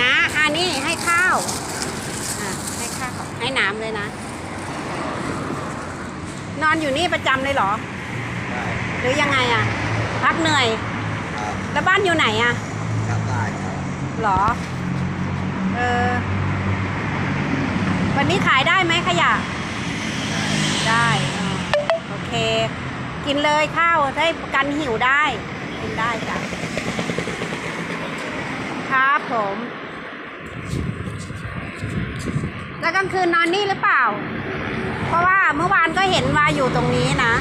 นะอันนี้ให้ข้าวให้ข้าวให้น้ำเลยนะ นอนอยู่นี่ประจำเลยเหรอ หรือยังไงอะ พักเหนื่อย แล้วบ้านอยู่ไหนอะหรอ เออ วันนี้ขายได้ไหมขยะ กินเลยข้าวใด้กันหิวได้ กินได้จ้ะครับผม แล้วกลางคืนนอนนี่หรือเปล่า เพราะว่าเมื่อวานก็เห็นว่าอยู่ตรงนี้นะ